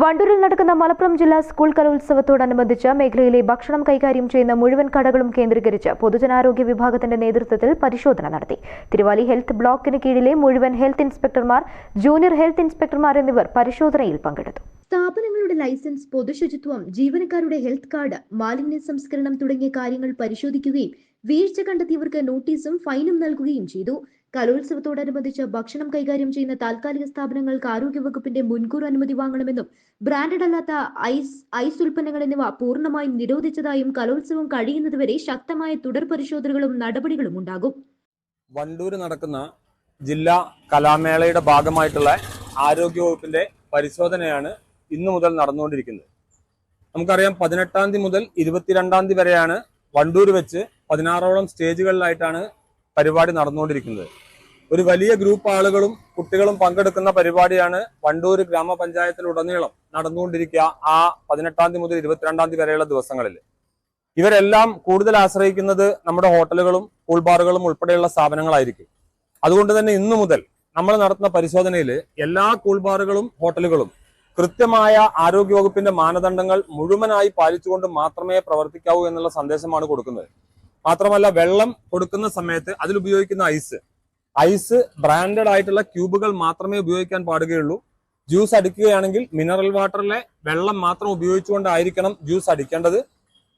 വണ്ടൂരിൽ നടക്കുന്ന മലപ്പുറം ജില്ലാ സ്കൂൾ കലോത്സവത്തോടനുബന്ധിച്ച് മേഖലയിലെ ഭക്ഷണം കൈകാര്യം ചെയ്യുന്ന മുഴുവൻ കടകളും കേന്ദ്രീകരിച്ച് പൊതുജനാരോഗ്യ വിഭാഗത്തിന്റെ നേതൃത്വത്തിൽ പരിശോധന നടത്തി. തിരുവാലി ഹെൽത്ത് ബ്ലോക്കിന് കീഴിലെ മുഴുവൻ ഹെൽത്ത് ഇൻസ്പെക്ടർമാർ ജൂനിയർ ഹെൽത്ത് ഇൻസ്പെക്ടർമാർ എന്നിവർ പരിശോധനയിൽ പങ്കെടുത്തു. സ്ഥാപനങ്ങളുടെ ലൈസൻസ് പൊതുശുചിത്വം ജീവനക്കാരുടെ ഹെൽത്ത് കാർഡ് മാലിന്യ സംസ്കരണം തുടങ്ങിയ കാര്യങ്ങൾ പരിശോധിക്കുകയും വീഴ്ച കണ്ടെത്തിയവർക്ക് നോട്ടീസും ഫൈനും നൽകുകയും ചെയ്തു. കലോത്സവത്തോടനുബന്ധിച്ച് ഭക്ഷണം കൈകാര്യം ചെയ്യുന്ന താൽക്കാലിക സ്ഥാപനങ്ങൾക്ക് ആരോഗ്യവകുപ്പിന്റെ മുൻകൂർ അനുമതി വാങ്ങണമെന്നും ബ്രാൻഡഡ് അല്ലാത്ത ഐസ് ഐസ് ഉൽപ്പന്നങ്ങൾ എന്നിവ പൂർണമായും നിരോധിച്ചതായും കലോത്സവം കഴിയുന്നതുവരെ ശക്തമായ തുടർ പരിശോധനകളും നടപടികളും ഉണ്ടാകും. വണ്ടൂര് നടക്കുന്ന ജില്ലാ കലാമേളയുടെ ഭാഗമായിട്ടുള്ള ആരോഗ്യവകുപ്പിന്റെ പരിശോധനയാണ് ഇന്നു മുതൽ നടന്നുകൊണ്ടിരിക്കുന്നത്. നമുക്കറിയാം പതിനെട്ടാം തീയതി മുതൽ ഇരുപത്തിരണ്ടാം തീയതി വരെയാണ് വണ്ടൂർ വെച്ച് പതിനാറോളം സ്റ്റേജുകളിലായിട്ടാണ് പരിപാടി നടന്നുകൊണ്ടിരിക്കുന്നത്. ഒരു വലിയ ഗ്രൂപ്പ് ആളുകളും കുട്ടികളും പങ്കെടുക്കുന്ന പരിപാടിയാണ് വണ്ടൂർ ഗ്രാമപഞ്ചായത്തിലുടനീളം നടന്നുകൊണ്ടിരിക്കുക ആ പതിനെട്ടാം തീയതി മുതൽ ഇരുപത്തിരണ്ടാം തീയതി വരെയുള്ള ദിവസങ്ങളിൽ. ഇവരെല്ലാം കൂടുതൽ ആശ്രയിക്കുന്നത് നമ്മുടെ ഹോട്ടലുകളും കൂൾ ബാറുകളും ഉൾപ്പെടെയുള്ള സ്ഥാപനങ്ങളായിരിക്കും. അതുകൊണ്ട് തന്നെ ഇന്നു മുതൽ നമ്മൾ നടത്തുന്ന പരിശോധനയിൽ എല്ലാ കൂൾ ബാറുകളും ഹോട്ടലുകളും കൃത്യമായ ആരോഗ്യവകുപ്പിന്റെ മാനദണ്ഡങ്ങൾ മുഴുവനായി പാലിച്ചുകൊണ്ട് മാത്രമേ പ്രവർത്തിക്കാവൂ എന്നുള്ള സന്ദേശമാണ് കൊടുക്കുന്നത്. മാത്രമല്ല വെള്ളം കൊടുക്കുന്ന സമയത്ത് അതിൽ ഉപയോഗിക്കുന്ന ഐസ്. ഐസ് ബ്രാൻഡഡ് ആയിട്ടുള്ള ക്യൂബുകൾ മാത്രമേ ഉപയോഗിക്കാൻ പാടുകയുള്ളൂ. ജ്യൂസ് അടിക്കുകയാണെങ്കിൽ മിനറൽ വാട്ടറിലെ വെള്ളം മാത്രം ഉപയോഗിച്ചുകൊണ്ടായിരിക്കണം ജ്യൂസ് അടിക്കേണ്ടത്.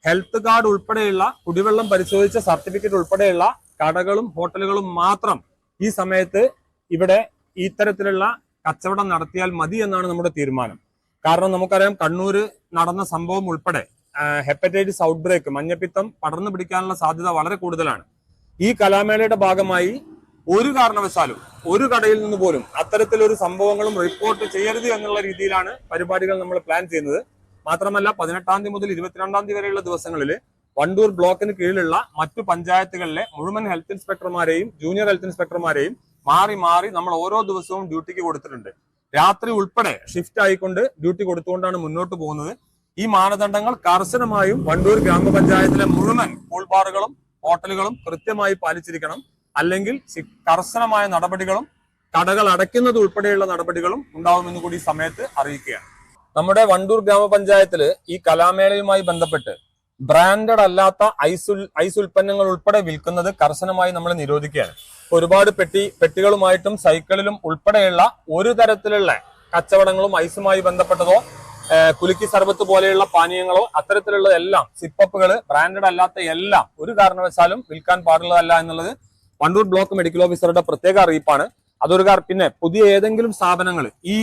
ഹെൽത്ത് കാർഡ് ഉൾപ്പെടെയുള്ള കുടിവെള്ളം പരിശോധിച്ച സർട്ടിഫിക്കറ്റ് ഉൾപ്പെടെയുള്ള കടകളും ഹോട്ടലുകളും മാത്രം ഈ സമയത്ത് ഇവിടെ ഇത്തരത്തിലുള്ള കച്ചവടം നടത്തിയാൽ മതി എന്നാണ് നമ്മുടെ തീരുമാനം. കാരണം നമുക്കറിയാം കണ്ണൂർ നടന്ന സംഭവം ഉൾപ്പെടെ ഹെപ്പറ്റൈറ്റിസ് ഔട്ട് ബ്രേക്ക് മഞ്ഞപ്പിത്തം പടർന്നു പിടിക്കാനുള്ള സാധ്യത വളരെ കൂടുതലാണ്. ഈ കലാമേളയുടെ ഭാഗമായി ഒരു കാരണവശാലും ഒരു കടയിൽ നിന്ന് പോലും അത്തരത്തിലൊരു സംഭവങ്ങളും റിപ്പോർട്ട് ചെയ്യരുത് എന്നുള്ള രീതിയിലാണ് പരിപാടികൾ നമ്മൾ പ്ലാൻ ചെയ്യുന്നത്. മാത്രമല്ല പതിനെട്ടാം തീയതി മുതൽ ഇരുപത്തിരണ്ടാം തീയതി വരെയുള്ള ദിവസങ്ങളിൽ വണ്ടൂർ ബ്ലോക്കിന് കീഴിലുള്ള മറ്റു പഞ്ചായത്തുകളിലെ മുഴുവൻ ഹെൽത്ത് ഇൻസ്പെക്ടർമാരെയും ജൂനിയർ ഹെൽത്ത് ഇൻസ്പെക്ടർമാരെയും മാറി മാറി നമ്മൾ ഓരോ ദിവസവും ഡ്യൂട്ടിക്ക് കൊടുത്തിട്ടുണ്ട്. രാത്രി ഉൾപ്പെടെ ഷിഫ്റ്റ് ആയിക്കൊണ്ട് ഡ്യൂട്ടി കൊടുത്തുകൊണ്ടാണ് മുന്നോട്ട് പോകുന്നത്. ഈ മാനദണ്ഡങ്ങൾ കർശനമായും വണ്ടൂർ ഗ്രാമപഞ്ചായത്തിലെ മുഴുവൻ കൂൾ ബാറുകളും ഹോട്ടലുകളും കൃത്യമായി പാലിച്ചിരിക്കണം. അല്ലെങ്കിൽ കർശനമായ നടപടികളും കടകൾ അടയ്ക്കുന്നത് ഉൾപ്പെടെയുള്ള നടപടികളും ഉണ്ടാവുമെന്ന് കൂടി സമയത്ത് അറിയിക്കുകയാണ്. നമ്മുടെ വണ്ടൂർ ഗ്രാമപഞ്ചായത്തിൽ ഈ കലാമേളയുമായി ബന്ധപ്പെട്ട് ബ്രാൻഡഡ് അല്ലാത്ത ഐസ് ഐസ് ഉൽപ്പന്നങ്ങൾ ഉൾപ്പെടെ വിൽക്കുന്നത് കർശനമായി നമ്മൾ നിരോധിക്കുകയാണ്. ഒരുപാട് പെട്ടി പെട്ടികളുമായിട്ടും സൈക്കിളിലും ഉൾപ്പെടെയുള്ള ഒരു തരത്തിലുള്ള കച്ചവടങ്ങളും ഐസുമായി ബന്ധപ്പെട്ടതോ കുലുക്കി സർബത്ത് പോലെയുള്ള പാനീയങ്ങളോ അത്തരത്തിലുള്ളതെല്ലാം സിപ്പപ്പുകൾ ബ്രാൻഡഡ് അല്ലാത്ത എല്ലാം ഒരു കാരണവശാലും വിൽക്കാൻ പാടുള്ളതല്ല എന്നുള്ളത് വണ്ടൂർ ബ്ലോക്ക് മെഡിക്കൽ ഓഫീസറുടെ പ്രത്യേക അറിയിപ്പാണ്. അതൊരു പിന്നെ പുതിയ ഏതെങ്കിലും സ്ഥാപനങ്ങൾ ഈ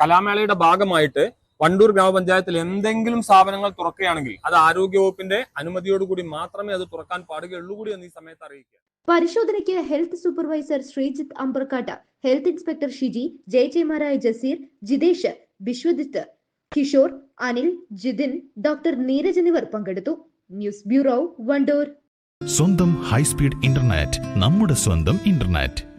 കലാമേളയുടെ ഭാഗമായിട്ട് വണ്ടൂർ ഗ്രാമപഞ്ചായത്തിൽ എന്തെങ്കിലും സ്ഥാപനങ്ങൾ തുറക്കുകയാണെങ്കിൽ അത് ആരോഗ്യവകുപ്പിന്റെ അനുമതിയോടുകൂടി മാത്രമേ അത് തുറക്കാൻ പാടുകയുള്ളൂ കൂടി എന്ന് ഈ സമയത്ത് അറിയിക്കുക. പരിശോധനയ്ക്ക് health supervisor Sreejith Ambarkkattu health inspector Shiji ജയജയമാരായ Jaseer Jithesh Viswajith Kishore Anil Jithin doctor Neeraj എന്നിവർ പങ്കെടുത്തു. News bureau Wandoor. സ്വന്തം ഹൈസ്പീഡ് ഇന്റർനെറ്റ് നമ്മുടെ സ്വന്തം ഇന്റർനെറ്റ്.